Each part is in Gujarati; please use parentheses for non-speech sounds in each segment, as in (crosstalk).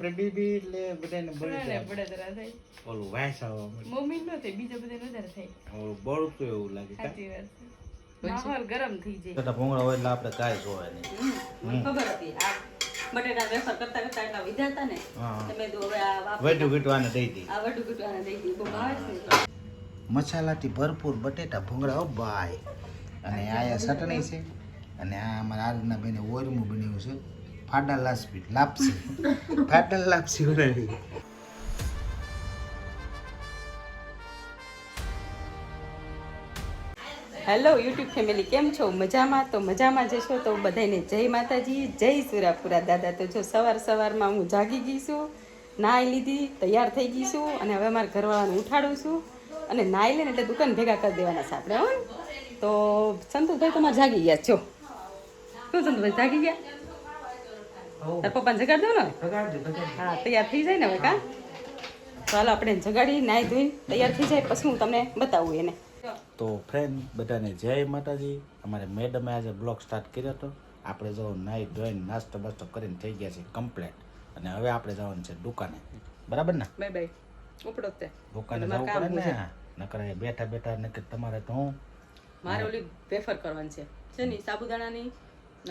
આપણે બીબી એટલે બધાને બળી બળતરા થાય. ઓલું વાયસ આવવા મમ્મી નો થાય બીજા બધા વધારે થાય. ઓલું બળતું એવું લાગે સાચી વાત માહોલ ગરમ થઈ જાય. ભૂંગળા હોય એટલે આપણે કાંઈ જોવાય નહીં. ખબર હતી. આ બટેટા વેફર કરતા કરતા એટલા વિધા ને તમે તો હવે આ વાપરી વેટું દઈ દી. આ વડું ગુટવાના દઈ દી. બહુ ભાવે છે. મસાલાથી ભરપૂર બટેટા ભૂંગળા ઓ ભાઈ. અને આયા ચટણી છે. અને આ અમારા આરના બેને ઓરમું બન્યું છે. ફાડા લાપસી લાપસી ફાડા લાપસી બનાવી હેલો યુટ્યુબ ફેમિલી કેમ છો? મજામાં? તો મજામાં જશો તો બધાને જય માતાજી જય સુરાપુરા. દાદા તો જો સવાર સવારમાં હું જાગી ગઈ છું નાહી લીધી તૈયાર થઈ ગઈ છું અને હવે મારા ઘરવાળાને ઉઠાડું છું અને નાહી લઈને એટલે દુકાન ભેગા કરી દેવાના છે આપણે હો તો સંતોષભાઈ તમારે જાગી ગયા છો? શું સંતોષભાઈ જાગી ગયા? તાર પપ્પાને જગાડ દો ને હા તૈયાર થઈ જાય ને હવે કા? ચાલો આપણે જગાડી નાહી ધોઈને તૈયાર થઈ જાય. પછી હું તમને બતાવું એને. તો ફ્રેન્ડ બધાને જય માતાજી. અમારે મેડમે આજે બ્લોગ સ્ટાર્ટ કર્યો હતો. આપણે જો નાઈ ધોઈને નાસ્તો બાસ્તો કરીને થઈ ગયા છે કમ્પ્લેટ અને હવે આપણે જવાનું છે દુકાને. બરાબર ને? Bye bye. ઉપડો તે. દુકાને જવું પડે ને. નકર બેઠા બેઠા નકર તમારે તો હું મારે ઓલી વેફર કરવાની છે. છે ને સાબુદાણાની?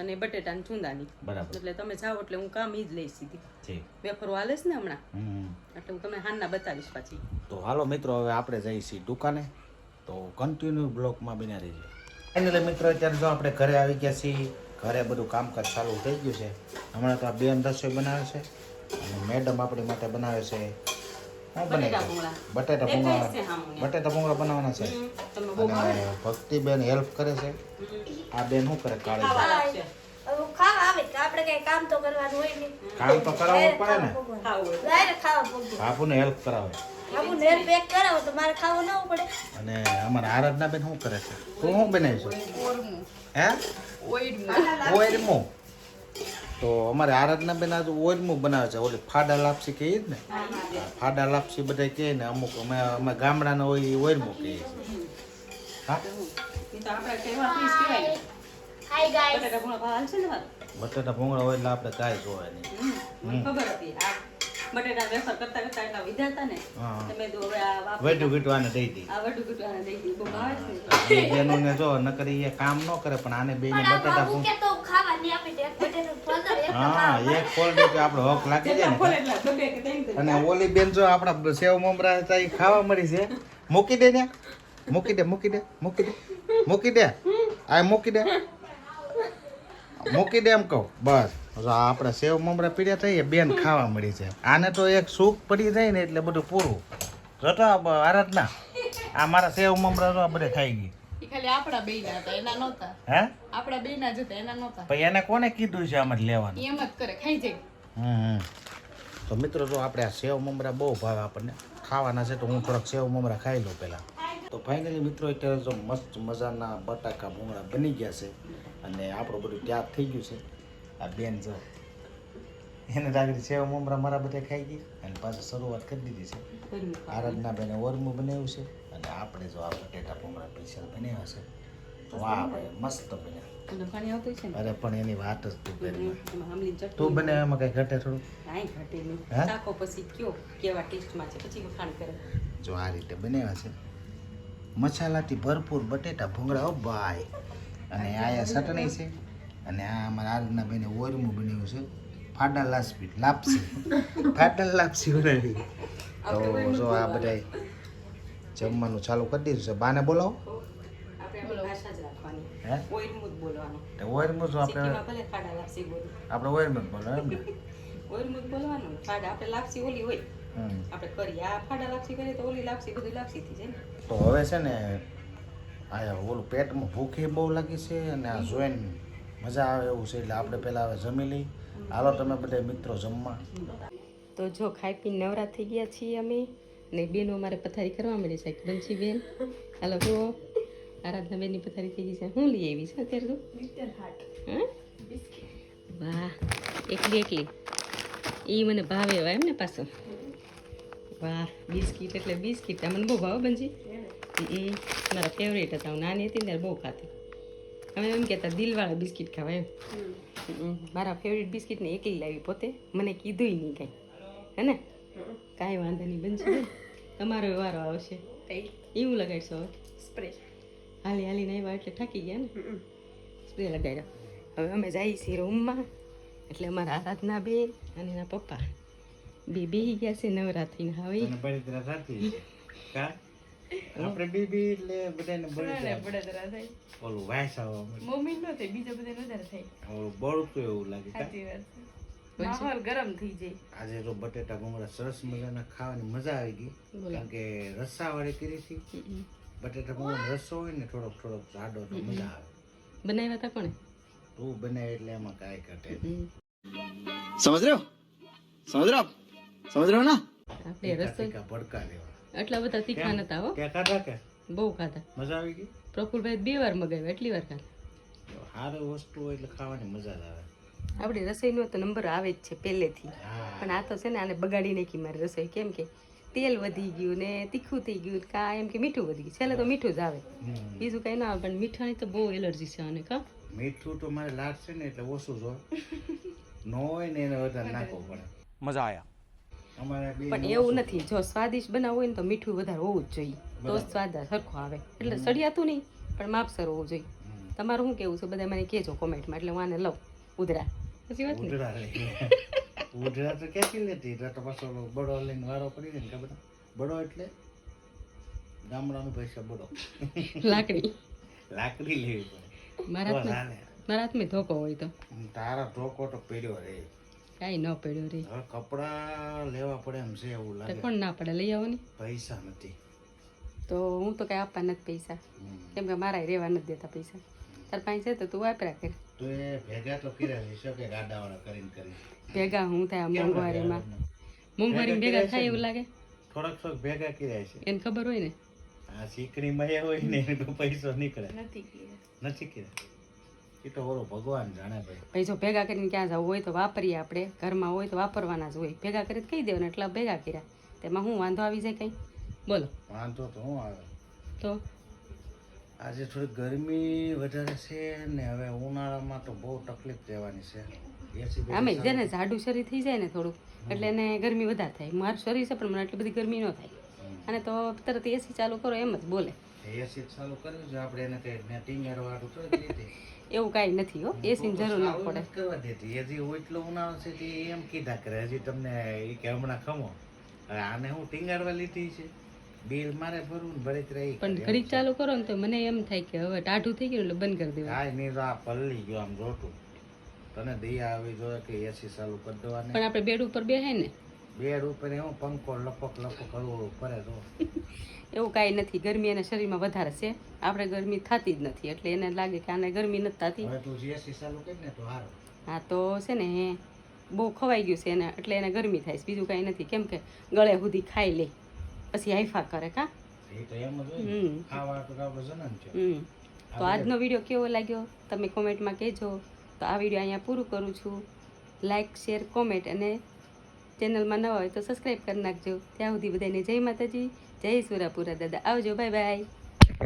અને બટેટાની ચૂંદાની બરાબર. એટલે તમે જાઓ એટલે હું કામ ઈ જ લઈશ સીધી. વેફરો હાલે છે ને હમણાં? એટલે હું તમને હાનના બતાવીશ પાછી. તો હાલો મિત્રો હવે આપણે જઈએ છીએ દુકાને. તો કન્ટિન્યુ બ્લોકમાં બિના રહીએ ફાઇનલી મિત્રો અત્યારે જો આપણે ઘરે આવી ગયા છીએ ઘરે બધું કામકાજ ચાલુ થઈ ગયું છે. હમણાં તો આ બેન રસોઈ બનાવે છે. અને મેડમ આપણી માટે બનાવે છે. બટેટા ભૂંગળા. બટેટા ભૂંગળા. બટેટા ભૂંગળા બનાવવાના છે. અને ભક્તિ બેન ભક્તિબેન હેલ્પ કરે છે. આ બેન શું કરે? કાળી ખાવા લાગશે હવે ખાવા આવે આપણે કઈ કામ તો કરવાનું હોય તો કરાવવું પડે ને. હેલ્પ કરાવે. આવું નેર પેક કરાવો તો મારે ખાવું ન પડે. અને અમારા આરાધના બેન શું કરે છે? તું શું બનાવી છે હે? ઓયરમું તો અમારે આરાધના બેન આજે ઓરમું બનાવે છે. ઓલી ફાડા લાપસી કહીએ જ ને? ફાડા લાપસી બધા કહે ને અમુક. અમે અમે ગામડાના હોય એ ઓરમું કહીએ છીએ. હા? બટેટા ભૂંગળા ને હોય એટલે આપણે કાંઈ જોવાય નહીં ખબર હતી. બટેટા વેફર કરતા કરતા એટલા વિધાતા ને તમે તો હવે આ વાપરી વેઠું દઈ દી. આ વડું ગુટવાના દઈ દી. બહુ ભાવે છે એ ને જો નકર એ કામ ન કરે પણ આને બેને બટાટા ભૂંગ તો ખાવા ની આપી દે. બટેટું હા એક ફોલ કે આપણો હક લાગી જાય ને. અને ઓલી બેન જો આપણા સેવ મમરા હતા એ ખાવા મળી છે. મૂકી દે ને. મૂકી દે મૂકી દે મૂકી દે. મૂકી દે. આ મૂકી દે. મૂકી દે એમ કહું. બસ. આપણે સેવ મમરા પીડ્યા થઈ બેન ખાવા મળી છે. આને તો એક સુખ પડી જાય ને એટલે બધું પૂરું. જતો આરાધના. આ મારા સેવ મમરા તો આ બધે ખાઈ ગઈ. ખાલી આપણા હતા એના નહોતા. હે? આપણા બેયના જ હતા એના નહોતા. પછી એને કોને કીધું છે આમાં લેવાનું? એમ જ કરે ખાઈ જાય. હમ હમ. તો મિત્રો જો આપણે આ સેવ મમરા બહુ ભાવે આપણને. ખાવાના છે તો હું થોડાક સેવ મમરા ખાઈ લઉં પહેલાં. તો ફાઇનલી મિત્રો અત્યારે જો મસ્ત મજાના બટાકા ભૂંગળા બની ગયા છે અને આપણું બધું ત્યાગ થઈ ગયું છે. આ બેન જો એને લાગણી સેવ મમરા મારા બધા ખાઈ ગઈ અને પાછું શરૂઆત કરી દીધી છે. આરાધના બેને ઓરમું બનાવ્યું છે. અને આપણે જો આ બટેટા ભૂંગળા પીસેલ બનાવ્યા છે તો વાહ ભાઈ મસ્ત બન્યા. અરે પણ એની વાત જ તું કરી તું બને એમાં કઈ ઘટે થોડું? કાંઈ ઘટે નહીં. ચાખો પછી કયો કેવા ટેસ્ટમાં છે પછી વખાણ કરે. જો આ રીતે બનાવ્યા છે મસાલાથી ભરપૂર બટેટા ભૂંગળા ઓ ભાઈ. અને આયા ચટણી છે. અને આ અમારા આરના બેને ઓરમું બનાવ્યું છે. ફાડા લાપસી. લાપસી. (laughs) ફાડા લાપસી બનાવી. તો જો આ બધાય જમવાનું ચાલુ કરી દીધું છે. બાને બોલાવો. આપણે લાપસી બોલું. એમ ને? (laughs) બોલવાનું. આપણે ઓલી હોય. આપણે કરીએ. આ ફાડા લાપસી કરીએ તો ઓલી લાપસી બધી લાપસી થઈ જાય ને. તો હવે છે ને આ ઓલું પેટમાં ભૂખી બહુ લાગી છે અને આ જોઈને મજા આવે એવું છે. એટલે આપણે પહેલાં હવે જમી લઈ હાલો તમે બધા મિત્રો જમવા. તો જો ખાઈ પીને નવરા થઈ ગયા છીએ અમે. ને બેનો અમારે પથારી કરવા મળી છે. બંશી બેન હાલો જુઓ આરાધના બેનની પથારી થઈ ગઈ છે. હું લઈ આવી છે અત્યારે તું? હા? વાહ એકલી એકલી. એ મને ભાવે એવા એમ ને પાછો. વાહ બિસ્કિટ એટલે બિસ્કિટ. મને બહુ ભાવે બંજી એ મારા ફેવરેટ હતા. હું નાની હતી ત્યારે બહુ ખાતી. અમે એમ કહેતા દિલવાળા બિસ્કિટ ખાવા એમ. મારા ફેવરેટ બિસ્કીટને એકલી લાવી પોતે. મને કીધું નહીં કાંઈ. હે ને? કાંઈ વાંધો નહીં બનશે. તમારો વારો આવશે. એવું લગાડશો હવે? સ્પ્રે હાલી હાલીને આવ્યા એટલે થાકી ગયા ને? સ્પ્રે લગાડ્યો. હવે અમે જઈએ છીએ રૂમમાં એટલે અમારા આરાધના બે અને એના પપ્પા. બે બેહી ગયા છે નવરાત્રિના હવે તને બળતરા થતી છે. કા? (laughs) આપણે બીબી એટલે બધાને બળતરા બળતરા થાય. ઓલું મમ્મી નો થાય બીજા બધા વધારે થાય. ઓલું બળતું એવું લાગે સાચી વાત માહોલ ગરમ થઈ જાય. આજે તો બટેટા ભૂંગળા સરસ મજાના ખાવાની મજા આવી ગઈ. કારણ કે રસાવાળી કરી હતી. બટેટા ભૂંગળા રસો હોય ને થોડોક થોડોક જાડો તો મજા આવે. બનાવ્યા હતા પણ તું બનાવે એટલે એમાં કાંઈ ઘટે સમજ રહ્યો? સમજ રહ્યો? સમજ રહ્યો ના? આપણે રસો ભડકા દેવા એટલા બધા તીખા નતા હો. કે ખાધા કે? બહુ ખાધા. મજા આવી ગઈ? પ્રફુલભાઈ બે વાર મગાવ્યા એટલી વાર ખાધા. હારે વસ્તુ હોય એટલે ખાવાની મજા જ આવે. આપણી રસોઈનો તો નંબર આવે જ છે પહેલેથી. પણ આ તો છે ને આને બગાડી નાખી મારી રસોઈ કેમ કે તેલ વધી ગયું ને તીખું થઈ ગયું કા એમ કે મીઠું વધી ગયું. છેલ્લે તો મીઠું જ આવે. બીજું કઈ ના આવે પણ મીઠાની તો બહુ એલર્જી છે અને કા? મીઠું તો મારે લાડ છે ને એટલે ઓછું જો ન હોય ને એને વધારે (laughs) નાખવું પડે. મજા આયા. પણ એવું નથી. જો સ્વાદિષ્ટ બનાવવું હોય ને તો મીઠું વધારે હોવું જ જોઈએ. તો સ્વાદ સરખો આવે. એટલે સળિયાતું નહીં પણ માપસર હોવું જોઈએ. તમારું શું કેવું છે? બધા મને કહેજો કોમેન્ટમાં એટલે હું આને લઉં. ઉધરા. પછી વાત ને લઈ ઉધડા તો ક્યાંથી લેતી? એટલે તો પાછો બડો લઈને વારો પડી જાય ને ખબર? બડો એટલે ગામડાનો પૈસા બડો. લાકડી. લાકડી લેવી પડે. મારા મારા હાથમાં ધોકો હોય તો. તારા ધોકો તો પડ્યો રે. કઈ ન પડ્યો રે. હવે કપડા લેવા પડે એમ છે એવું લાગે. કોણ ના પડે? લઈ આવો ને પૈસા નથી. તો હું તો કઈ આપવા નથી પૈસા. કેમ કે મારા રહેવા નથી દેતા પૈસા. તાર પાસે છે તો તું વાપરા કર. તો એ ભેગા તો કર્યા છે કે ગાડાવાળા કરીને કરી ભેગા હું થાય મોંઘવારીમાં? મોંઘવારીમાં ભેગા? થાય એવું લાગે? થોડાક થોડાક ભેગા કર્યા છે. એને ખબર હોય ને? આ સીકરી એ હોય ને એનો પૈસો નીકળે. નથી કર્યા. નથી કર્યા? એ તો ઓલો ભગવાન જાણે ભાઈ. પૈસો ભેગા કરીને ક્યાં જવું હોય તો વાપરીએ આપણે. ઘરમાં હોય તો વાપરવાના જ હોય. ભેગા કરી કહી દેવાના એટલા ભેગા કર્યા. તેમાં હું વાંધો આવી જાય કંઈ? બોલો. વાંધો તો હું આવે. તો? આજે થોડી ગરમી વધારે છે ને હવે ઉનાળામાં તો બહુ તકલીફ રહેવાની છે. અમે છે ને જાડું શરીર થઈ જાય ને થોડું એટલે એને ગરમી વધારે થાય. મારું શરીર છે પણ મને એટલી બધી ગરમી ન થાય. અને તો તરત એસી ચાલુ કરો એમ જ બોલે. એસી ચાલુ કર્યું છે આપણે એને કઈ ને ટીંગાર વાળું થોડી (laughs) એવું કાંઈ નથી હો એસી જરૂર ના પડે. કરવા દેતી. હજી એટલો ઉનાળો છે તે એમ કીધા કરે હજી તમને એ કે હમણાં ખમો. આને હું ટીંગાડવા લીધી છે. બિલ મારે ભરવું ને ભરી રહી પણ ઘડીક ચાલુ કરો ને તો મને એમ થાય કે હવે ટાઢું થઈ ગયું એટલે બંધ કરી દેવા કાંઈ નહીં તો આ પલ્લી ગયો આમ જોતું તને દયા આવી જોઈએ કે એસી ચાલુ કરી દેવાની. પણ આપણે બેડ ઉપર બેહે ને. બેડ ઉપર એવું પંખો લપક લપક કરવું પડે તો. (laughs) એવું કાંઈ નથી ગરમી એના શરીરમાં વધારે છે. આપણે ગરમી થતી જ નથી એટલે એને લાગે કે આને ગરમી નથી થતી. હવે તું એસી ચાલુ કરી ને તો સારું હા તો છે ને હે બહુ ખવાઈ ગયું છે એને એટલે એને ગરમી થાય છે. બીજું કાંઈ નથી. કેમ કે ગળે સુધી ખાઈ લે. પછી આઈફા કરે કા? તો આજનો વીડિયો કેવો લાગ્યો? તમે કોમેન્ટમાં કહેજો. તો આ વીડિયો અહીંયા પૂરું કરું છું. લાઇક શેર કોમેન્ટ અને ચેનલમાં નવા હોય તો સબસ્ક્રાઈબ કરી નાખજો. ત્યાં સુધી બધાને જય માતાજી જય સુરાપુરા દાદા. આવજો બાય બાય